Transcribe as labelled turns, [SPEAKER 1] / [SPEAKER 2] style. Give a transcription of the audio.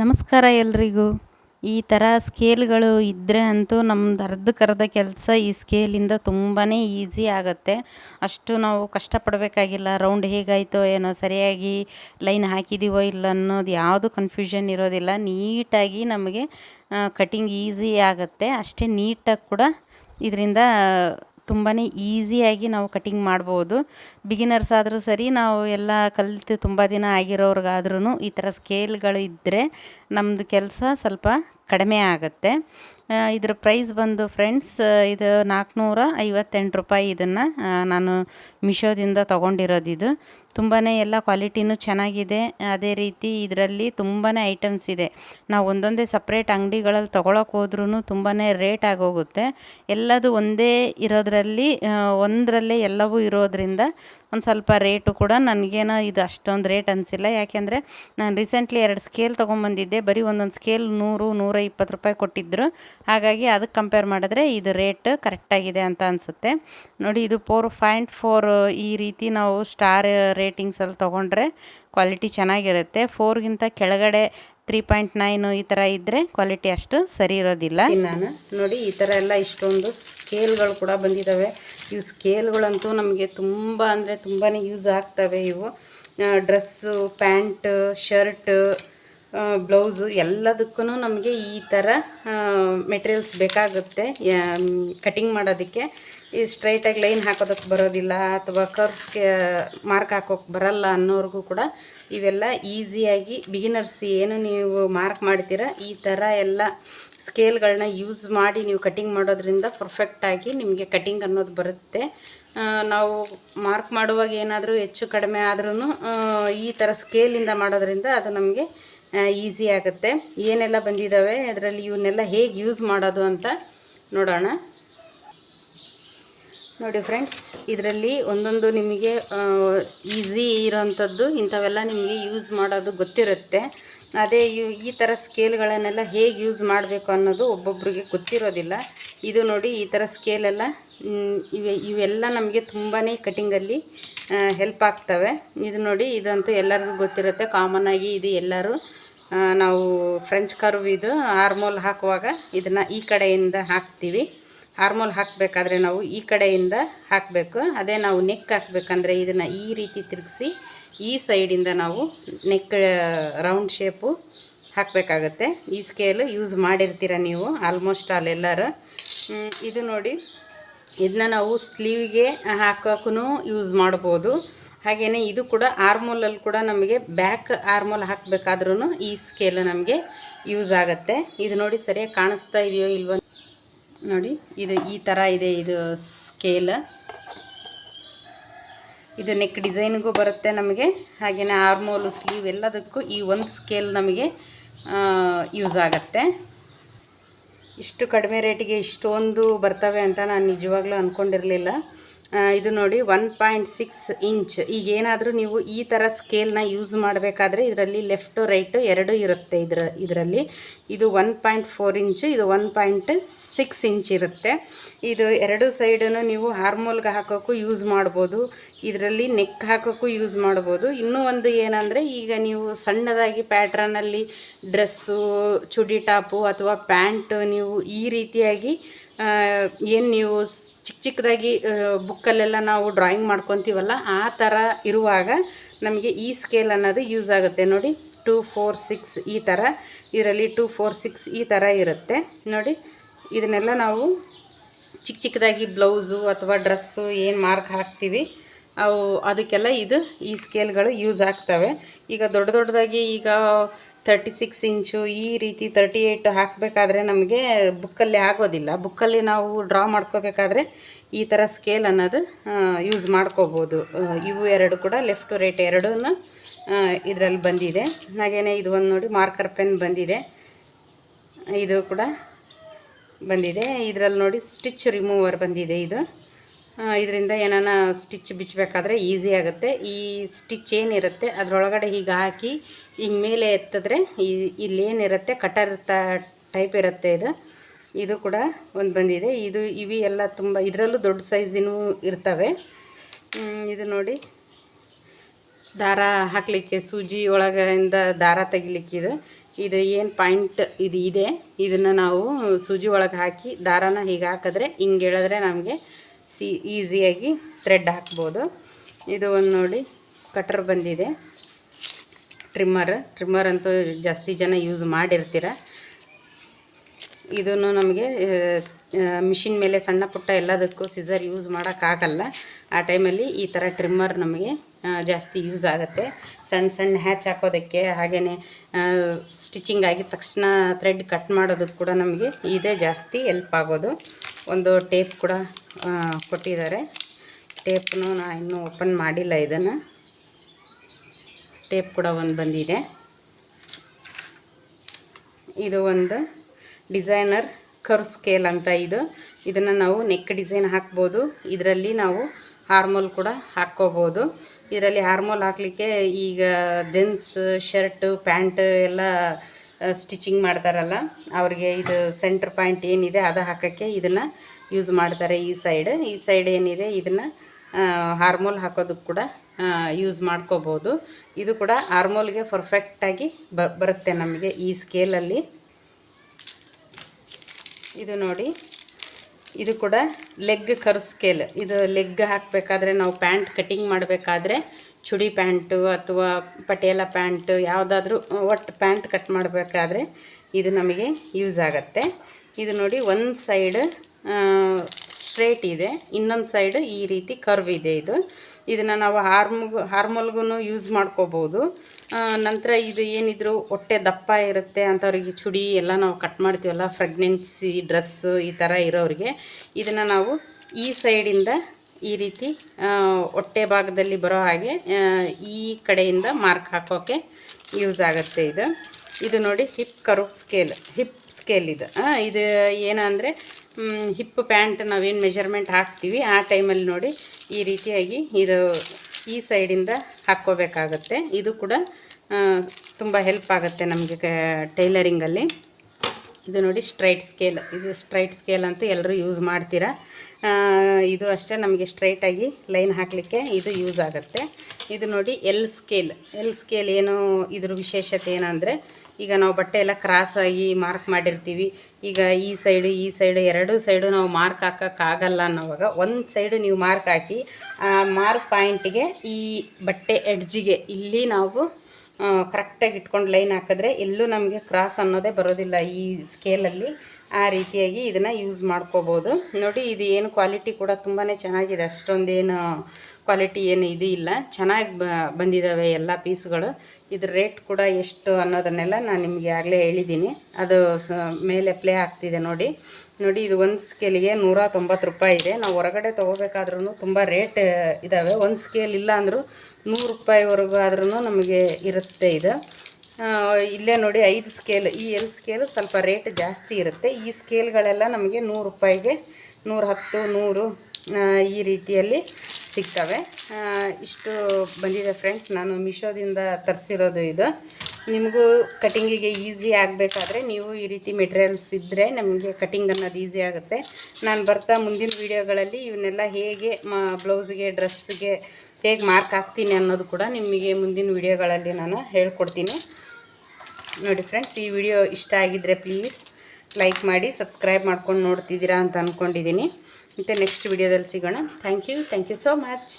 [SPEAKER 1] ನಮಸ್ಕಾರ ಎಲ್ರಿಗೂ. ಈ ಥರ ಸ್ಕೇಲ್ಗಳು ಇದ್ದರೆ ಅಂತೂ ನಮ್ದು ಅರ್ಧಕ್ಕರ್ಧ ಕೆಲಸ ಈ ಸ್ಕೇಲಿಂದ ತುಂಬಾ ಈಸಿ ಆಗುತ್ತೆ. ಅಷ್ಟು ನಾವು ಕಷ್ಟಪಡಬೇಕಾಗಿಲ್ಲ, ರೌಂಡ್ ಹೇಗಾಯಿತೋ ಏನೋ ಸರಿಯಾಗಿ ಲೈನ್ ಹಾಕಿದ್ದೀವೋ ಇಲ್ಲ ಅನ್ನೋದು ಯಾವುದು ಕನ್ಫ್ಯೂಷನ್ ಇರೋದಿಲ್ಲ. ನೀಟಾಗಿ ನಮಗೆ ಕಟಿಂಗ್ ಈಸಿ ಆಗುತ್ತೆ. ಅಷ್ಟೇ ನೀಟಾಗಿ ಕೂಡ ಇದರಿಂದ ತುಂಬಾ ಈಸಿಯಾಗಿ ನಾವು ಕಟಿಂಗ್ ಮಾಡ್ಬೋದು. ಬಿಗಿನರ್ಸ್ ಆದರೂ ಸರಿ ನಾವು ಎಲ್ಲ ಕಲಿತು ತುಂಬ ದಿನ ಆಗಿರೋರ್ಗಾದ್ರೂ ಈ ಥರ ಸ್ಕೇಲ್ಗಳು ಇದ್ದರೆ ನಮ್ಮದು ಕೆಲಸ ಸ್ವಲ್ಪ ಕಡಿಮೆ ಆಗುತ್ತೆ. ಇದ್ರ ಪ್ರೈಸ್ ಬಂದು ಫ್ರೆಂಡ್ಸ್ ಇದು ನಾಲ್ಕುನೂರ ಐವತ್ತೆಂಟು ರೂಪಾಯಿ ಇದನ್ನು ನಾನು ಮಿಶೋದಿಂದ ತೊಗೊಂಡಿರೋದು ಇದು. ತುಂಬಾ ಎಲ್ಲ ಕ್ವಾಲಿಟಿನೂ ಚೆನ್ನಾಗಿದೆ. ಅದೇ ರೀತಿ ಇದರಲ್ಲಿ ತುಂಬಾ ಐಟಮ್ಸ್ ಇದೆ. ನಾವು ಒಂದೊಂದೇ ಸಪ್ರೇಟ್ ಅಂಗಡಿಗಳಲ್ಲಿ ತೊಗೊಳಕ್ಕೆ ಹೋದ್ರೂ ತುಂಬಾ ರೇಟ್ ಆಗೋಗುತ್ತೆ ಎಲ್ಲದು ಒಂದೇ ಇರೋದ್ರಲ್ಲಿ ಒಂದರಲ್ಲೇ ಎಲ್ಲವೂ ಇರೋದ್ರಿಂದ ಒಂದು ಸ್ವಲ್ಪ ರೇಟು ಕೂಡ ನನಗೇನೋ ಇದು ಅಷ್ಟೊಂದು ರೇಟ್ ಅನಿಸಿಲ್ಲ. ಯಾಕೆಂದರೆ ನಾನು ರೀಸೆಂಟ್ಲಿ ಎರಡು ಸ್ಕೇಲ್ ತೊಗೊಂಬಂದಿದ್ದೆ. ಬರೀ ಒಂದೊಂದು ಸ್ಕೇಲ್ ನೂರು ನೂರ ಇಪ್ಪತ್ತು ರೂಪಾಯಿ ಕೊಟ್ಟಿದ್ದರು ಹಾಗಾಗಿ ಅದಕ್ಕೆ ಕಂಪೇರ್ ಮಾಡಿದ್ರೆ ಇದು ರೇಟ್ ಕರೆಕ್ಟಾಗಿದೆ ಅಂತ ಅನಿಸುತ್ತೆ. ನೋಡಿ, ಇದು ಫೋರ್ ಪಾಯಿಂಟ್ ಫೋರ್ ಈ ರೀತಿ ನಾವು ಸ್ಟಾರ್ ರೇಟಿಂಗ್ಸಲ್ಲಿ ತೊಗೊಂಡ್ರೆ ಕ್ವಾಲಿಟಿ ಚೆನ್ನಾಗಿರುತ್ತೆ. ಫೋರ್ಗಿಂತ ಕೆಳಗಡೆ ತ್ರೀ ಪಾಯಿಂಟ್ ನೈನು ಈ ಥರ ಇದ್ದರೆ ಕ್ವಾಲಿಟಿ ಅಷ್ಟು ಸರಿ ಇರೋದಿಲ್ಲ. ನಾನು ನೋಡಿ, ಈ ಥರ ಎಲ್ಲ ಇಷ್ಟೊಂದು ಸ್ಕೇಲ್ಗಳು ಕೂಡ ಬಂದಿದ್ದಾವೆ ಇವು ಸ್ಕೇಲ್ಗಳಂತೂ ನಮಗೆ ತುಂಬ ಅಂದರೆ ತುಂಬಾ ಯೂಸ್ ಆಗ್ತವೆ ಇವು. ಡ್ರೆಸ್ಸು ಪ್ಯಾಂಟ್ ಶರ್ಟ್ ಬ್ಲೌಸು ಎಲ್ಲದಕ್ಕೂ ನಮಗೆ ಈ ಥರ ಮೆಟೀರಿಯಲ್ಸ್ ಬೇಕಾಗುತ್ತೆ. ಕಟಿಂಗ್ ಮಾಡೋದಕ್ಕೆ. ಈ ಸ್ಟ್ರೈಟಾಗಿ ಲೈನ್ ಹಾಕೋದಕ್ಕೆ ಬರೋದಿಲ್ಲ ಅಥವಾ ಕರ್ಸ್ಗೆ ಮಾರ್ಕ್ ಹಾಕೋಕ್ಕೆ ಬರಲ್ಲ ಅನ್ನೋರಿಗೂ ಕೂಡ ಇವೆಲ್ಲ ಈಸಿಯಾಗಿ ಬಿಗಿನರ್ಸ್ ಏನು ನೀವು ಮಾರ್ಕ್ ಮಾಡ್ತೀರ, ಈ ಥರ ಎಲ್ಲ ಸ್ಕೇಲ್ಗಳನ್ನ ಯೂಸ್ ಮಾಡಿ ನೀವು ಕಟಿಂಗ್ ಮಾಡೋದ್ರಿಂದ ಪರ್ಫೆಕ್ಟಾಗಿ ನಿಮಗೆ ಕಟಿಂಗ್ ಅನ್ನೋದು ಬರುತ್ತೆ. ನಾವು ಮಾರ್ಕ್ ಮಾಡುವಾಗ ಏನಾದರೂ ಹೆಚ್ಚು ಕಡಿಮೆ ಆದ್ರೂ ಈ ಥರ ಸ್ಕೇಲಿಂದ ಮಾಡೋದ್ರಿಂದ ಅದು ನಮಗೆ ಈಸಿ ಆಗುತ್ತೆ. ಏನೆಲ್ಲ ಬಂದಿದ್ದಾವೆ ಅದರಲ್ಲಿ ಇವನ್ನೆಲ್ಲ ಹೇಗೆ ಯೂಸ್ ಮಾಡೋದು ಅಂತ ನೋಡೋಣ. ನೋಡಿ ಫ್ರೆಂಡ್ಸ್ ಇದರಲ್ಲಿ ಒಂದೊಂದು ನಿಮಗೆ ಈಸಿ ಇರೋವಂಥದ್ದು ಇಂಥವೆಲ್ಲ ನಿಮಗೆ ಯೂಸ್ ಮಾಡೋದು ಗೊತ್ತಿರುತ್ತೆ. ಅದೇ ಈ ಥರ ಸ್ಕೇಲ್ಗಳನ್ನೆಲ್ಲ ಹೇಗೆ ಯೂಸ್ ಮಾಡಬೇಕು ಅನ್ನೋದು ಒಬ್ಬೊಬ್ಬರಿಗೆ ಗೊತ್ತಿರೋದಿಲ್ಲ. ಇದು ನೋಡಿ ಈ ಥರ ಸ್ಕೇಲೆಲ್ಲ ಇವೆ, ಇವೆಲ್ಲ ನಮಗೆ ತುಂಬಾ ಕಟಿಂಗಲ್ಲಿ ಹೆಲ್ಪ್ ಆಗ್ತವೆ. ಇದು ನೋಡಿ, ಇದಂತೂ ಎಲ್ಲರಿಗೂ ಗೊತ್ತಿರುತ್ತೆ. ಕಾಮನ್ ಆಗಿ ಇದು ಎಲ್ಲರೂ ನಾವು ಫ್ರೆಂಚ್ ಕರ್ವ್ ಇದು ಆರ್ಮೋಲ್ ಹಾಕುವಾಗ ಇದನ್ನು ಈ ಕಡೆಯಿಂದ ಹಾಕ್ತೀವಿ. ಹಾರ್ಮೋಲ್ ಹಾಕಬೇಕಾದ್ರೆ ನಾವು ಈ ಕಡೆಯಿಂದ ಹಾಕಬೇಕು. ಅದೇ ನಾವು ನೆಕ್ ಹಾಕಬೇಕಂದ್ರೆ ಇದನ್ನು ಈ ರೀತಿ ತಿರುಗಿಸಿ ಈ ಸೈಡಿಂದ ನಾವು ನೆಕ್ ರೌಂಡ್ ಶೇಪು ಹಾಕಬೇಕಾಗತ್ತೆ. ಈ ಸ್ಕೇಲು ಯೂಸ್ ಮಾಡಿರ್ತೀರ ನೀವು ಆಲ್ಮೋಸ್ಟ್ ಅಲ್ಲೆಲ್ಲರೂ. ಇದು ನೋಡಿ. ಇದನ್ನ ನಾವು ಸ್ಲೀವ್ಗೆ ಹಾಕೋಕ್ಕೂ ಯೂಸ್ ಮಾಡ್ಬೋದು. ಹಾಗೆಯೇ ಇದು ಕೂಡ ಆರ್ಮೋಲಲ್ಲಿ ಕೂಡ ನಮಗೆ ಬ್ಯಾಕ್ ಆರ್ಮೋಲ್ ಹಾಕಬೇಕಾದ್ರೂ ಈ ಸ್ಕೇಲ್ ನಮಗೆ ಯೂಸ್ ಆಗುತ್ತೆ. ಇದು ನೋಡಿ ಸರಿಯಾಗಿ ಕಾಣಿಸ್ತಾ ಇದೆಯೋ ಇಲ್ವೋ ನೋಡಿ, ಇದು ಈ ಥರ ಇದೆ ಇದು ಸ್ಕೇಲ್ ಇದು ನೆಕ್ ಡಿಸೈನ್ಗೂ ಬರುತ್ತೆ ನಮಗೆ. ಹಾಗೆಯೇ ಆರ್ಮೋಲು ಸ್ಲೀವ್ ಎಲ್ಲದಕ್ಕೂ ಈ ಒಂದು ಸ್ಕೇಲ್ ನಮಗೆ ಯೂಸ್ ಆಗುತ್ತೆ. ಇಷ್ಟು ಕಡಿಮೆ ರೇಟಿಗೆ ಇಷ್ಟೊಂದು ಬರ್ತವೆ ಅಂತ ನಾನು ನಿಜವಾಗ್ಲೂ ಅಂದ್ಕೊಂಡಿರಲಿಲ್ಲ ಇದು ನೋಡಿ ಒನ್ ಪಾಯಿಂಟ್ ಸಿಕ್ಸ್ ಇಂಚ್. ಈಗ ಏನಾದರೂ ನೀವು ಈ ಥರ ಸ್ಕೇಲ್ನ ಯೂಸ್ ಮಾಡಬೇಕಾದ್ರೆ ಇದರಲ್ಲಿ ಲೆಫ್ಟು ರೈಟು ಎರಡು ಇರುತ್ತೆ ಇದರ, ಇದರಲ್ಲಿ. ಇದು ಒನ್ ಪಾಯಿಂಟ್ ಫೋರ್ ಇಂಚು, ಇದು ಒನ್ ಪಾಯಿಂಟ್ ಸಿಕ್ಸ್ ಇಂಚ್ ಇರುತ್ತೆ. ಇದು ಎರಡು ಸೈಡನ್ನು ನೀವು ಹಾರ್ಮೋಲ್ಗೆ ಹಾಕೋಕ್ಕೂ ಯೂಸ್ ಮಾಡ್ಬೋದು. ಇದರಲ್ಲಿ ನೆಕ್ ಹಾಕೋಕ್ಕೂ ಯೂಸ್ ಮಾಡ್ಬೋದು. ಇನ್ನೂ ಒಂದು ಏನಂದರೆ ಈಗ ನೀವು ಸಣ್ಣದಾಗಿ ಪ್ಯಾಟ್ರನಲ್ಲಿ ಡ್ರೆಸ್ಸು ಚುಡಿ ಟಾಪು ಅಥವಾ ಪ್ಯಾಂಟು ನೀವು ಈ ರೀತಿಯಾಗಿ ಏನು ನೀವು ಚಿಕ್ಕ ಚಿಕ್ಕದಾಗಿ ಬುಕ್ಕಲ್ಲೆಲ್ಲ ನಾವು ಡ್ರಾಯಿಂಗ್ ಮಾಡ್ಕೊತೀವಲ್ಲ, ಆ ಥರ ಇರುವಾಗ ನಮಗೆ ಈ ಸ್ಕೇಲ್ ಅನ್ನೋದು ಯೂಸ್ ಆಗುತ್ತೆ. ನೋಡಿ ಟೂ ಫೋರ್ ಸಿಕ್ಸ್ ಈ ಥರ ಇದರಲ್ಲಿ ಟೂ ಫೋರ್ ಸಿಕ್ಸ್ ಈ ಥರ ಇರುತ್ತೆ. ನೋಡಿ, ಇದನ್ನೆಲ್ಲ ನಾವು ಚಿಕ್ಕ ಚಿಕ್ಕದಾಗಿ ಬ್ಲೌಸು ಅಥವಾ ಡ್ರೆಸ್ಸು ಏನು ಮಾರ್ಕ್ ಹಾಕ್ತೀವಿ, ಅವು ಅದಕ್ಕೆಲ್ಲ ಇದು ಈ ಸ್ಕೇಲ್ಗಳು ಯೂಸ್ ಆಗ್ತವೆ. ಈಗ ದೊಡ್ಡ ದೊಡ್ಡದಾಗಿ ಈಗ ತರ್ಟಿ ಸಿಕ್ಸ್ ಇಂಚು ಈ ರೀತಿ ತರ್ಟಿ ಏಯ್ಟ್ ಹಾಕಬೇಕಾದ್ರೆ ನಮಗೆ ಬುಕ್ಕಲ್ಲಿ ಆಗೋದಿಲ್ಲ. ಬುಕ್ಕಲ್ಲಿ ನಾವು ಡ್ರಾ ಮಾಡ್ಕೋಬೇಕಾದ್ರೆ ಈ ಥರ ಸ್ಕೇಲ್ ಅನ್ನೋದು ಯೂಸ್ ಮಾಡ್ಕೋಬೋದು. ಇವು ಎರಡು ಕೂಡ ಲೆಫ್ಟು ರೈಟ್ ಎರಡೂ ಇದರಲ್ಲಿ ಬಂದಿದೆ. ಹಾಗೆಯೇ ಇದು ಒಂದು ನೋಡಿ ಮಾರ್ಕರ್ ಪೆನ್ ಬಂದಿದೆ. ಇದು ಕೂಡ ಬಂದಿದೆ. ಇದರಲ್ಲಿ ನೋಡಿ ಸ್ಟಿಚ್ ರಿಮೂವರ್ ಬಂದಿದೆ ಇದು. ಇದರಿಂದ ಏನಾನ ಸ್ಟಿಚ್ ಬಿಚ್ಚಬೇಕಾದ್ರೆ ಈಸಿ ಆಗುತ್ತೆ. ಈ ಸ್ಟಿಚ್ ಏನಿರುತ್ತೆ, ಅದರೊಳಗಡೆ ಹೀಗೆ ಹಾಕಿ ಹಿಂಗೆ ಮೇಲೆ ಎತ್ತಿದ್ರೆ ಈ ಇಲ್ಲೇನಿರುತ್ತೆ ಕಟರ್ ಟೈಪ್ ಇರುತ್ತೆ ಇದು. ಇದು ಕೂಡ ಒಂದು ಬಂದಿದೆ. ಇದು ಇವಿ ಎಲ್ಲ ತುಂಬ, ಇದರಲ್ಲೂ ದೊಡ್ಡ ಸೈಜಿನೂ ಇರ್ತವೆ. ಇದು ನೋಡಿ. ದಾರ ಹಾಕಲಿಕ್ಕೆ, ಸೂಜಿ ಒಳಗಿಂದ ದಾರ ತೆಗಿಲಿಕ್ಕೆ ಇದು. ಇದು ಏನು ಪಾಯಿಂಟ್ ಇದು ಇದೆ, ಇದನ್ನು ನಾವು ಸೂಜಿ ಒಳಗೆ ಹಾಕಿ ದಾರಾನ ಹೀಗೆ ಹಾಕಿದ್ರೆ ಹಿಂಗೆ ಹೇಳಿದ್ರೆ ನಮಗೆ ಸಿ ಈಸಿಯಾಗಿ ಥ್ರೆಡ್ ಹಾಕ್ಬೋದು. ಇದು ಒಂದು ನೋಡಿ, ಕಟ್ರ್ ಬಂದಿದೆ. ಟ್ರಿಮ್ಮರ್ ಟ್ರಿಮ್ಮರ್ ಅಂತೂ ಜಾಸ್ತಿ ಜನ ಯೂಸ್ ಮಾಡಿರ್ತೀರ. ಇದನ್ನು ನಮಗೆ ಮಿಷಿನ್ ಮೇಲೆ ಸಣ್ಣ ಪುಟ್ಟ ಎಲ್ಲದಕ್ಕೂ ಸಿಸರ್ ಯೂಸ್ ಮಾಡೋಕ್ಕಾಗಲ್ಲ. ಆ ಟೈಮಲ್ಲಿ ಈ ಥರ ಟ್ರಿಮ್ಮರ್ ನಮಗೆ ಜಾಸ್ತಿ ಯೂಸ್ ಆಗುತ್ತೆ. ಸಣ್ಣ ಸಣ್ಣ ಹ್ಯಾಚ್ ಹಾಕೋದಕ್ಕೆ ಹಾಗೆಯೇ ಸ್ಟಿಚಿಂಗ್ ಆಗಿದ ತಕ್ಷಣ ಥ್ರೆಡ್ ಕಟ್ ಮಾಡೋದಕ್ಕೆ ಕೂಡ ನಮಗೆ ಇದೇ ಜಾಸ್ತಿ ಎಲ್ಪ್ ಆಗೋದು. ಒಂದು ಟೇಪ್ ಕೂಡ ಕೊಟ್ಟಿದ್ದಾರೆ. ಟೇಪ್ನು ನಾನು ಇನ್ನೂ ಓಪನ್ ಮಾಡಿಲ್ಲ ಇದನ್ನು. ಟೇಪ್ ಕೂಡ ಒಂದು ಬಂದಿದೆ. ಇದು ಒಂದು ಡಿಸೈನರ್ ಕರ್ ಸ್ಕೇಲ್ ಅಂತ ಇದು. ಇದನ್ನು ನಾವು ನೆಕ್ ಡಿಸೈನ್ ಹಾಕ್ಬೋದು. ಇದರಲ್ಲಿ ನಾವು ಹಾರ್ಮೋಲ್ ಕೂಡ ಹಾಕ್ಕೋಬೋದು. ಇದರಲ್ಲಿ ಹಾರ್ಮೋಲ್ ಹಾಕಲಿಕ್ಕೆ ಈಗ ಜೆಂಟ್ಸ್ ಶರ್ಟು, ಪ್ಯಾಂಟ್ ಎಲ್ಲ ಸ್ಟಿಚಿಂಗ್ ಮಾಡ್ತಾರಲ್ಲ, ಅವ್ರಿಗೆ ಇದು ಸೆಂಟ್ರ್ ಪಾಯಿಂಟ್ ಏನಿದೆ ಅದು ಹಾಕೋಕ್ಕೆ ಇದನ್ನು ಯೂಸ್ ಮಾಡ್ತಾರೆ ಈ ಸೈಡ್. ಈ ಸೈಡ್ ಏನಿದೆ, ಇದನ್ನು ಹಾರ್ಮೋಲ್ ಹಾಕೋದಕ್ಕೆ ಕೂಡ ಯೂಸ್ ಮಾಡ್ಕೋಬೋದು. ಇದು ಕೂಡ ಹಾರ್ಮೋಲ್ಗೆ ಪರ್ಫೆಕ್ಟಾಗಿ ಬ, ಬರುತ್ತೆ ನಮಗೆ ಈ ಸ್ಕೇಲಲ್ಲಿ ಇದು ನೋಡಿ, ಇದು ಕೂಡ ಲೆಗ್ ಕರ್ ಸ್ಕೇಲ್ ಇದು ಲೆಗ್ ಹಾಕಬೇಕಾದ್ರೆ ನಾವು ಪ್ಯಾಂಟ್ ಕಟಿಂಗ್ ಮಾಡಬೇಕಾದ್ರೆ ಚುಡಿ ಪ್ಯಾಂಟು ಅಥವಾ ಪಟೇಲ ಪ್ಯಾಂಟು ಯಾವುದಾದ್ರೂ, ಒಟ್ಟು ಪ್ಯಾಂಟ್ ಕಟ್ ಮಾಡಬೇಕಾದ್ರೆ ಇದು ನಮಗೆ ಯೂಸ್ ಆಗುತ್ತೆ. ಇದು ನೋಡಿ, ಒಂದು ಸೈಡ್ ಸ್ಟ್ರೇಟ್ ಇದೆ. ಇನ್ನೊಂದು ಸೈಡ್ ಈ ರೀತಿ ಕರ್ವ್ ಇದೆ ಇದು. ಇದನ್ನು ನಾವು ಹಾರ್ಮುಗು ಹಾರ್ಮೋಲ್ಗೂ ಯೂಸ್ ಮಾಡ್ಕೋಬೋದು. ನಂತರ ಇದು ಏನಿದ್ರು ಹೊಟ್ಟೆ ದಪ್ಪ ಇರುತ್ತೆ ಅಂಥವ್ರಿಗೆ ಚುಡಿ ಎಲ್ಲ ನಾವು ಕಟ್ ಮಾಡ್ತೀವಲ್ಲ ಪ್ರೆಗ್ನೆನ್ಸಿ ಡ್ರೆಸ್ಸು ಈ ಥರ ಇರೋರಿಗೆ ಇದನ್ನು ನಾವು ಈ ಸೈಡಿಂದ ಈ ರೀತಿ ಹೊಟ್ಟೆ ಭಾಗದಲ್ಲಿ ಬರೋ ಹಾಗೆ ಈ ಕಡೆಯಿಂದ ಮಾರ್ಕ್ ಹಾಕೋಕ್ಕೆ ಯೂಸ್ ಆಗುತ್ತೆ ಇದು. ಇದು ನೋಡಿ ಹಿಪ್ ಕರು ಸ್ಕೇಲ್ ಹಿಪ್ ಸ್ಕೇಲ್ ಇದು. ಇದು ಏನಂದರೆ ಹಿಪ್ ಪ್ಯಾಂಟ್ ನಾವೇನು ಮೆಜರ್ಮೆಂಟ್ ಹಾಕ್ತೀವಿ, ಆ ಟೈಮಲ್ಲಿ ನೋಡಿ ಈ ರೀತಿಯಾಗಿ ಇದು ಈ ಸೈಡಿಂದ ಹಾಕ್ಕೋಬೇಕಾಗತ್ತೆ. ಇದು ಕೂಡ ತುಂಬ ಹೆಲ್ಪ್ ಆಗುತ್ತೆ ನಮಗೆ ಟೈಲರಿಂಗಲ್ಲಿ ಇದು ನೋಡಿ ಸ್ಟ್ರೈಟ್ ಸ್ಕೇಲ್ ಇದು ಸ್ಟ್ರೈಟ್ ಸ್ಕೇಲ್ ಅಂತ ಎಲ್ಲರೂ ಯೂಸ್ ಮಾಡ್ತೀರಾ. ಇದು ಅಷ್ಟೇ ನಮಗೆ ಸ್ಟ್ರೈಟಾಗಿ ಲೈನ್ ಹಾಕಲಿಕ್ಕೆ ಇದು ಯೂಸ್ ಆಗುತ್ತೆ. ಇದು ನೋಡಿ ಎಲ್ ಸ್ಕೇಲ್ ಎಲ್ ಸ್ಕೇಲ್ ಏನು, ಇದ್ರ ವಿಶೇಷತೆ ಏನಂದರೆ ಈಗ ನಾವು ಬಟ್ಟೆ ಎಲ್ಲ ಕ್ರಾಸಾಗಿ ಮಾರ್ಕ್ ಮಾಡಿರ್ತೀವಿ. ಈಗ ಈ ಸೈಡು ಈ ಸೈಡು ಎರಡೂ ಸೈಡು ನಾವು ಮಾರ್ಕ್ ಹಾಕೋಕ್ಕಾಗಲ್ಲ ಅನ್ನೋವಾಗ ಒಂದು ಸೈಡು ನೀವು ಮಾರ್ಕ್ ಹಾಕಿ, ಆ ಮಾರ್ಕ್ ಪಾಯಿಂಟಿಗೆ ಈ ಬಟ್ಟೆ ಎಡ್ಜಿಗೆ ಇಲ್ಲಿ ನಾವು ಕರೆಕ್ಟಾಗಿ ಇಟ್ಕೊಂಡು ಲೈನ್ ಹಾಕಿದ್ರೆ ಎಲ್ಲೂ ನಮಗೆ ಕ್ರಾಸ್ ಅನ್ನೋದೇ ಬರೋದಿಲ್ಲ. ಈ ಸ್ಕೇಲಲ್ಲಿ ಆ ರೀತಿಯಾಗಿ ಇದನ್ನು ಯೂಸ್ ಮಾಡ್ಕೋಬೋದು. ನೋಡಿ, ಇದು ಏನು ಕ್ವಾಲಿಟಿ ಕೂಡ ತುಂಬಾ ಚೆನ್ನಾಗಿದೆ. ಅಷ್ಟೊಂದೇನು ಕ್ವಾಲಿಟಿ ಏನು ಇದು ಇಲ್ಲ. ಚೆನ್ನಾಗಿ ಬಂದಿದ್ದಾವೆ ಎಲ್ಲ ಪೀಸ್ಗಳು ಇದ್ರ ರೇಟ್ ಕೂಡ ಎಷ್ಟು ಅನ್ನೋದನ್ನೆಲ್ಲ ನಾನು ನಿಮಗೆ ಆಗಲೇ ಹೇಳಿದ್ದೀನಿ ಅದು ಮೇಲೆ ಪ್ಲೇ ಆಗ್ತಿದೆ ನೋಡಿ. ನೋಡಿ, ಇದು ಒಂದು ಸ್ಕೇಲಿಗೆ ನೂರ ತೊಂಬತ್ತು ರೂಪಾಯಿ ಇದೆ. ನಾವು ಹೊರಗಡೆ ತೊಗೋಬೇಕಾದ್ರೂ ತುಂಬ ರೇಟ್ ಇದ್ದಾವೆ ಒಂದು ಸ್ಕೇಲ್ ಇಲ್ಲ ಅಂದರೂ ನೂರು ರೂಪಾಯಿವರೆಗೂ ಆದ್ರೂ ನಮಗೆ ಇರುತ್ತೆ ಇದು. ಇಲ್ಲೇ ನೋಡಿ ಐದು ಸ್ಕೇಲ್ ಈ ಎಲ್ ಸ್ಕೇಲ್ ಸ್ವಲ್ಪ ರೇಟ್ ಜಾಸ್ತಿ ಇರುತ್ತೆ. ಈ ಸ್ಕೇಲ್ಗಳೆಲ್ಲ ನಮಗೆ ನೂರು ರೂಪಾಯಿಗೆ ನೂರ ಹತ್ತು, ನೂರು ಈ ರೀತಿಯಲ್ಲಿ ಸಿಗ್ತವೆ. ಇಷ್ಟು ಬಂದಿದೆ ಫ್ರೆಂಡ್ಸ್ ನಾನು ಮಿಶೋದಿಂದ ತರಿಸಿರೋದು ಇದು. ನಿಮಗೂ ಕಟಿಂಗಿಗೆ ಈಸಿ ಆಗಬೇಕಾದ್ರೆ ನೀವು ಈ ರೀತಿ ಮೆಟೀರಿಯಲ್ಸ್ ಇದ್ದರೆ ನಮಗೆ ಕಟಿಂಗ್ ಅನ್ನೋದು ಈಸಿ ಆಗುತ್ತೆ. ನಾನು ಬರ್ತಾ ಮುಂದಿನ ವೀಡಿಯೋಗಳಲ್ಲಿ ಇವನ್ನೆಲ್ಲ ಹೇಗೆ ಮ ಬ್ಲೌಸ್ಗೆ ಡ್ರೆಸ್ಗೆ ಹೇಗೆ ಮಾರ್ಕ್ ಹಾಕ್ತೀನಿ ಅನ್ನೋದು ಕೂಡ ನಿಮಗೆ ಮುಂದಿನ ವೀಡಿಯೋಗಳಲ್ಲಿ ನಾನು ಹೇಳ್ಕೊಡ್ತೀನಿ. ನೋಡಿ ಫ್ರೆಂಡ್ಸ್ ಈ ವಿಡಿಯೋ ಇಷ್ಟ ಆಗಿದ್ದರೆ ಪ್ಲೀಸ್ ಲೈಕ್ ಮಾಡಿ ಸಬ್ಸ್ಕ್ರೈಬ್ ಮಾಡ್ಕೊಂಡು ನೋಡ್ತಿದ್ದೀರಾ ಅಂತ ಅಂದ್ಕೊಂಡಿದ್ದೀನಿ ಮತ್ತು ನೆಕ್ಸ್ಟ್ ವಿಡಿಯೋದಲ್ಲಿ ಸಿಗೋಣ. Thank you thank you so much